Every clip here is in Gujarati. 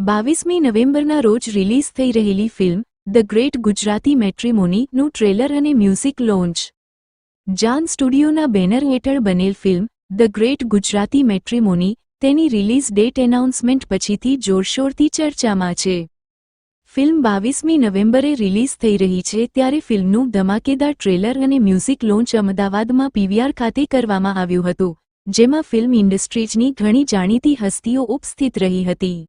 બાવીસમી નવેમ્બરના રોજ રિલીઝ થઈ રહેલી ફિલ્મ, ધ ગ્રેટ ગુજરાતી મેટ્રીમોનીનું ટ્રેલર અને મ્યુઝિક લોન્ચ. જાન સ્ટુડિયોના બેનર હેઠળ બનેલ film, the great Gujarati matrimony, તેની રિલીઝ ડેટ એનાઉન્સમેન્ટ પછીથી જોરશોરથી ચર્ચામાં છે. ફિલ્મ બાવીસમી નવેમ્બરે રિલીઝ થઈ રહી છે ત્યારે ફિલ્મનું ધમાકેદાર ટ્રેલર અને મ્યુઝિક લોન્ચ અમદાવાદમાં પીવીઆર ખાતે કરવામાં આવ્યું હતું, જેમાં ફિલ્મ ઇન્ડસ્ટ્રીઝની ઘણી જાણીતી હસ્તીઓ ઉપસ્થિત રહી હતી.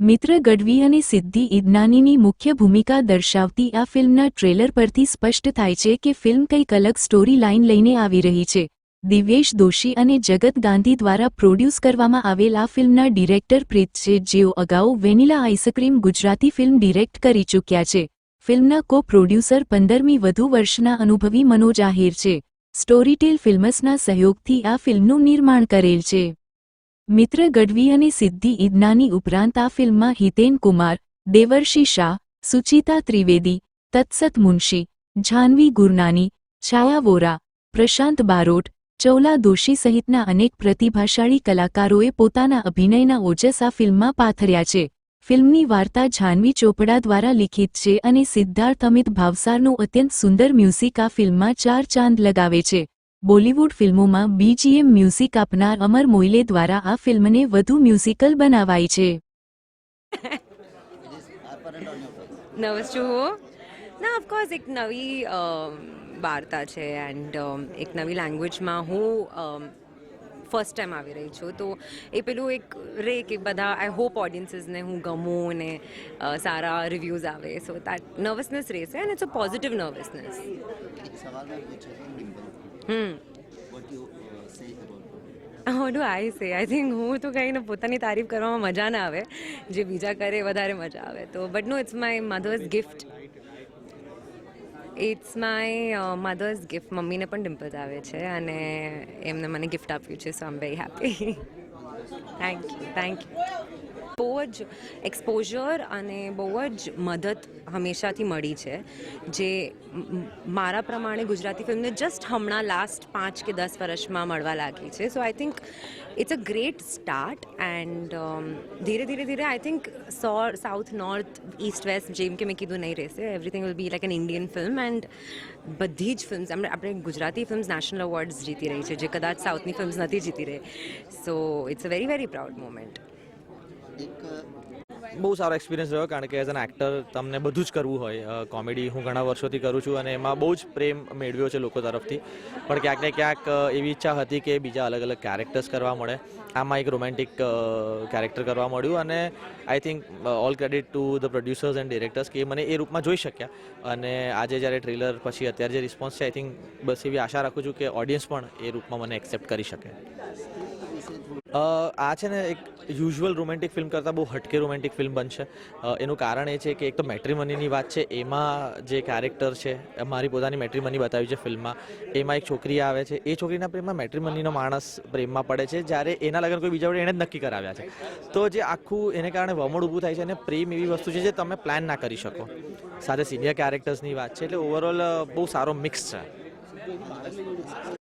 મિત્ર ગઢવી અને સિદ્ધિ ઇદનાનીની મુખ્ય ભૂમિકા દર્શાવતી આ ફિલ્મના ટ્રેલર પરથી સ્પષ્ટ થાય છે કે ફિલ્મ કંઈક અલગ સ્ટોરી લાઇન લઈને આવી રહી છે. દિવ્યેશ દોશી અને જગત ગાંધી દ્વારા પ્રોડ્યુસ કરવામાં આવેલ આ ફિલ્મના ડિરેક્ટર પ્રીત છે, જેઓ અગાઉ vanilla ice cream Gujarati film direct કરી ચૂક્યા છે. ફિલ્મના કો પ્રોડ્યુસર પંદરમી વધુ વર્ષના અનુભવી મનોજ આહિર છે. સ્ટોરીટેલ ફિલ્મસના સહયોગથી આ ફિલ્મનું નિર્માણ કરેલ છે. મિત્ર ગઢવી અને સિદ્ધિ ઇદનાની ઉપરાંત આ ફિલ્મમાં હિતેન કુમાર, દેવર્ષિ શાહ, સુચિતા ત્રિવેદી, તત્સત મુનશી જાહ્નવી ગુરનાની, છાયા વોરા, પ્રશાંત બારોટ, ચૌલા દોશી સહિતના અનેક પ્રતિભાશાળી કલાકારોએ પોતાના અભિનયના ઓજસ આ ફિલ્મમાં પાથર્યા છે. ફિલ્મની વાર્તા જાહ્નવી ચોપડા દ્વારા લિખિત છે અને સિદ્ધાર્થ અમિત ભાવસારનું અત્યંત સુંદર મ્યુઝિક આ ફિલ્મમાં ચાર ચાંદ લગાવે છે. બોલિવૂડ ફિલ્મોમાં બીજીએમ મ્યુઝિક આપનાર અમર મોઇલે દ્વારા આ ફિલ્મને વધુ મ્યુઝિકલ બનાવાઈ છે. નર્વસ છું હું. ના ઓફકોર્સ એક નવી વાર્તા છે એન્ડ એક નવી લેંગ્વેજમાં હું ફર્સ્ટ ટાઈમ આવી રહી છું. તો એ પેલું એક રે કે બધા આઈ હોપ ઓડિયન્સીસને હું ગમું અને સારા રિવ્યૂઝ આવે. સો દેટ નર્વસનેસ રહેશે and it's a positive nervousness hmm. How I say I think હું તો કહીને પોતાની તારીફ કરવામાં મજા ના આવે. જે બીજા કરે વધારે મજા આવે. તો but no it's my mother's gift it's my mother's gift મમ્મીને પણ ડિમ્પલ્સ આવે છે અને એમને મને ગિફ્ટ આપ્યું છે so am very happy thank you thank you બહુ જ એક્સપોઝર અને બહુ જ મદદ હંમેશાથી મળી છે. જે મારા પ્રમાણે ગુજરાતી ફિલ્મને જસ્ટ હમણાં લાસ્ટ પાંચ કે દસ વર્ષમાં મળવા લાગી છે. So I think it's a great start and ધીરે ધીરે ધીરે I think so south north east west જેમ કે મેં કીધું નહીં રહેશે. Everything will be like an Indian film and બધી જ ફિલ્મ્સ આપણે આપણે ગુજરાતી ફિલ્મ્સ નેશનલ અવોર્ડ્સ જીતી રહી છે, જે કદાચ સાઉથની ફિલ્મ્સ નથી જીતી રહી. So it's a very very proud moment એક બહુ સારો એક્સપિરિયન્સ રહ્યો કારણ કે એઝ એન એક્ટર તમને બધું જ કરવું હોય. કોમેડી હું ઘણા વર્ષોથી કરું છું અને એમાં બહુ જ પ્રેમ મેળવ્યો છે લોકો તરફથી. પણ ક્યાંક ને ક્યાંક એવી ઈચ્છા હતી કે બીજા અલગ અલગ કેરેક્ટર્સ કરવા મળે. આમાં એક રોમેન્ટિક કેરેક્ટર કરવા મળ્યું અને I think all credit to the producers and directors કે મને એ રૂપમાં જોઈ શક્યા. અને આજે જ્યારે ટ્રેલર પછી અત્યારે જે રિસ્પોન્સ છે આઈ થિંક બસ એવી આશા રાખું છું કે ઓડિયન્સ પણ એ રૂપમાં મને એક્સેપ્ટ કરી શકે. આ છે ને એક યુઝ્યુઅલ રોમેન્ટિક ફિલ્મ કરતાં બહુ હટકે રોમેન્ટિક ફિલ્મ બનશે. એનું કારણ એ છે કે એક તો મેટ્રીમનીની વાત છે, એમાં જે કેરેક્ટર છે મારી પોતાની મેટ્રીમની બતાવી છે ફિલ્મમાં એમાં એક છોકરી આવે છે. એ છોકરીના પ્રેમમાં મેટ્રીમનીનો માણસ પ્રેમમાં પડે છે, જ્યારે એના લગ્ન કોઈ બીજા વડે એણે જ નક્કી કરાવ્યા છે. તો જે આખું એને કારણે વમળ ઊભું થાય છે અને પ્રેમ એવી વસ્તુ છે જે તમે પ્લાન ના કરી શકો. સાથે સિનિયર કેરેક્ટર્સની વાત છે, એટલે ઓવરઓલ બહુ સારો મિક્સ છે.